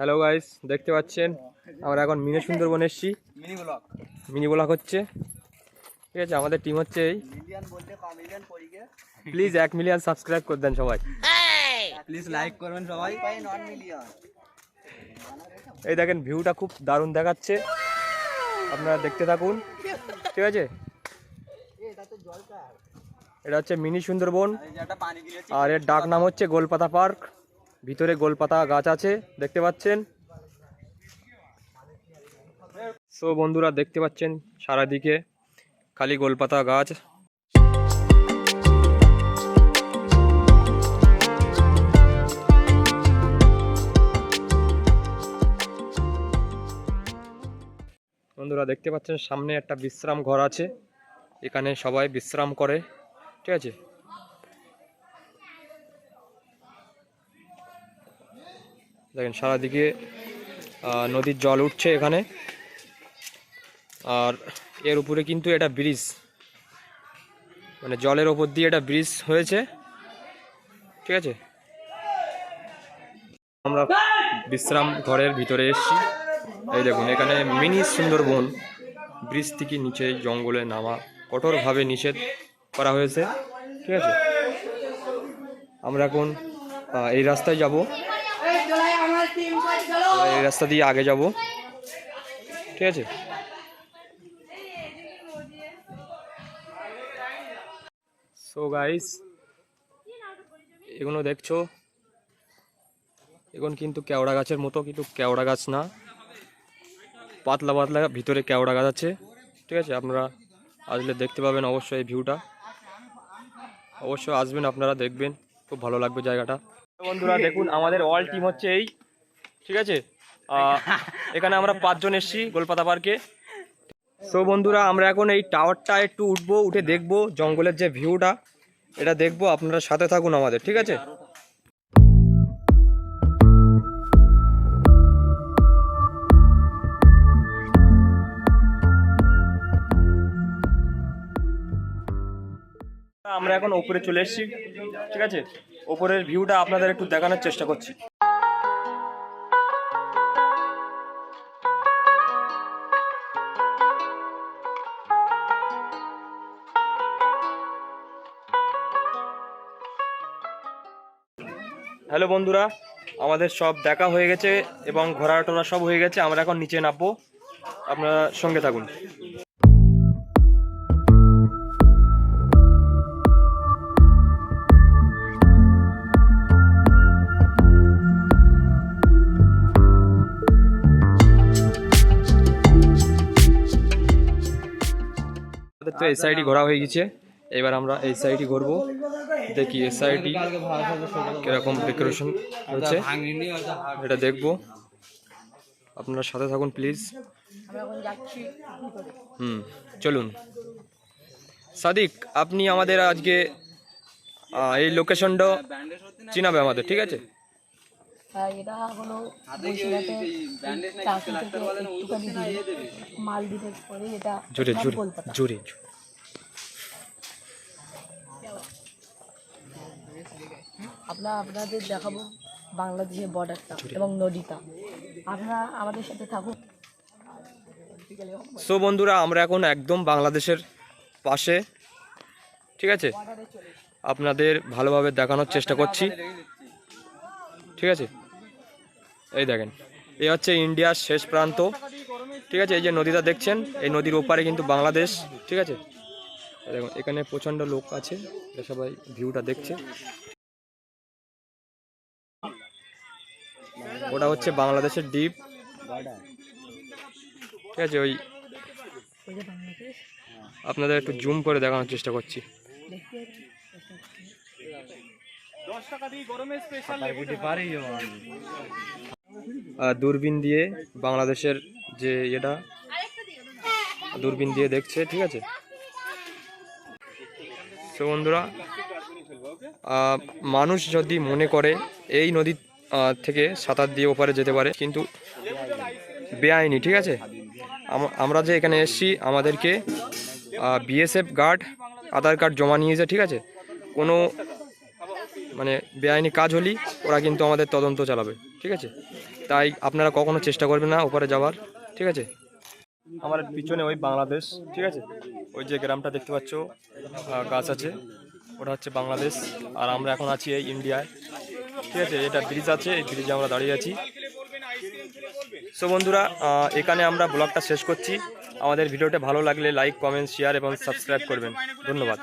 Hello guys দেখতে পাচ্ছেন? আমরা এখন মিনি সুন্দরবন এসছি। মিনি ব্লগ মিনি ব্লক হচ্ছে। ঠিক আছে আমাদের টিম হচ্ছে এই। মিলিয়ন বলতে ক মিলিয়ন পড়িগে প্লিজ এক মিলিয়ন সাবস্ক্রাইব করে দেন সবাই। প্লিজ লাইক করবেন সবাই। পাই নন মিলিয়ন এই দেখেন ভিউটা খুব দারুণ দেখাচ্ছে। আপনারা দেখতে থাকুন। ঠিক আছে? এটা হচ্ছে মিনি সুন্দরবন। এই যে একটা পানি গিলেছি। আর এর ডাক নাম হচ্ছে গোলপাতা পার্ক। ভিতরে গোলপাতা গাছ আছে, দেখতে পাচ্ছেন? সো বন্ধুরা, দেখতে পাচ্ছেন সারাদিকে খালি গোলপাতা গাছ। বন্ধুরা, দেখতে পাচ্ছেন সামনে একটা বিশ্রাম ঘর আছে। এখানে সবাই বিশ্রাম করে, ঠিক আছে? দেখেন সারাদিকে নদীর জল উঠছে এখানে। আর এর উপরে কিন্তু এটা ব্রিজ। মানে জলের ওপর দিয়ে এটা ব্রিজ হয়েছে। ঠিক আছে? আমরা বিশ্রাম ঘরের ভিতরে এসেছি। এই দেখুন, এখানে মিনি সুন্দরবন। ব্রিজ থেকে নিচে জঙ্গলে নামা। কঠোরভাবে নিষেধ করা হয়েছে। ঠিক আছে? আমরা এখন এই রাস্তায় যাব। এই রাস্তা দিয়ে আগে যাব। ঠিক আছে? সো গাইস এগুলো দেখছ? এখন কিন্তু কেওড়া গাছের মতো, কিন্তু কেওড়া গাছ না। পাতলা পাতলা ভিতরে কেওড়া গাছ আছে। ঠিক আছে? আপনারা আসলে দেখতে পাবেন অবশ্যই এই ভিউটা অবশ্যই আসবেন, আপনারা দেখবেন। খুব ভালো লাগবে জায়গাটা। বন্ধুরা, দেখুন, আমাদের অল টিম হচ্ছে এই। ঠিক আছে? এখানে আমরা পাঁচজন এসছি গোলপাতা পার্কে। সো বন্ধুরা, আমরা এখন এই টাওয়ারটা একটু উঠবো, উঠে দেখব জঙ্গলের যে ভিউটা, এটা দেখব, আপনারা সাথে থাকুন আমাদের, ঠিক আছে? আমরা এখন ওপরে চলে এসেছি, ঠিক আছে? ওপরের ভিউটা আপনাদের একটু দেখানোর চেষ্টা করছি। হ্যালো বন্ধুরা, আমাদের সব দেখা হয়ে গেছে এবং ঘোরা টোরা সব হয়ে গেছে, আমরা এখন নিচে নামবো। আপনারা সঙ্গে থাকুন। আমাদের তো এই সাইডই ঘোরা হয়ে গেছে। এবার আমরা এই সাইডই ঘুরবো দেখি এই সাইডই কীরকম ডেকোরেশন হচ্ছে। এটা দেখব। আপনারা সাথে থাকুন প্লিজ হুম চলুন। সাদিক আপনি আমাদের আজকে এই লোকেশনটা চিনাবে আমাদের ঠিক আছে? এটা হলো মালদ্বীপের পরে এটা জোরে নাম জোরে জোরে। আমরা আপনাদের দেখাবো বাংলাদেশের বর্ডারটা এবং নদীটা। আপনারা আমাদের সাথে থাকুন। সো বন্ধুরা, আমরা এখন একদম বাংলাদেশের পাশে। ঠিক আছে? আপনাদের ভালোভাবে দেখানোর চেষ্টা করছি। ঠিক আছে? এই দেখেন, এই হচ্ছে ইন্ডিয়ার শেষ প্রান্ত। ঠিক আছে? এই যে নদীটা দেখছেন, এই নদীর ওপারে কিন্তু বাংলাদেশ। ঠিক আছে? দেখুন, এখানে প্রচণ্ড লোক আছে সবাই ভিউটা দেখছে। ওটা হচ্ছে বাংলাদেশের ডিপ। ঠিক আছে ওই আপনাদের একটু জুম করে দেখানোর চেষ্টা করছি। দূরবীন দিয়ে বাংলাদেশের যে এটা দূরবীন দিয়ে দেখছে ঠিক আছে? বন্ধুরা মানুষ যদি মনে করে এই নদী আহ, থেকে সাঁতার দিয়ে ওপারে যেতে পারে, কিন্তু বেআইনি, ঠিক আছে? আমরা যে এখানে এসেছি, আমাদেরকে বিএসএফ গার্ড আধার কার্ড জমা নিয়েছে, ঠিক আছে? কোনো মানে বেআইনি কাজ হলেই ওরা কিন্তু আমাদের তদন্ত চালাবে, ঠিক আছে? তাই আপনারা কখনো চেষ্টা করবেন না ওপারে যাওয়ার, ঠিক আছে? আমার পিছনে ওই বাংলাদেশ, ঠিক আছে? ওই যে গ্রামটা দেখতে পাচ্ছ গাছ আছে, ওটা হচ্ছে বাংলাদেশ, আর আমরা এখন আছি এই ইন্ডিয়ায় ঠিক আছে, এটা ব্রিজ আছে, এই ব্রিজে আমরা দাঁড়িয়ে আছি। সো বন্ধুরা এখানে আমরা ব্লগটা শেষ করছি। আমাদের ভিডিওটা ভালো লাগলে লাইক কমেন্ট শেয়ার এবং সাবস্ক্রাইব করবেন। ধন্যবাদ।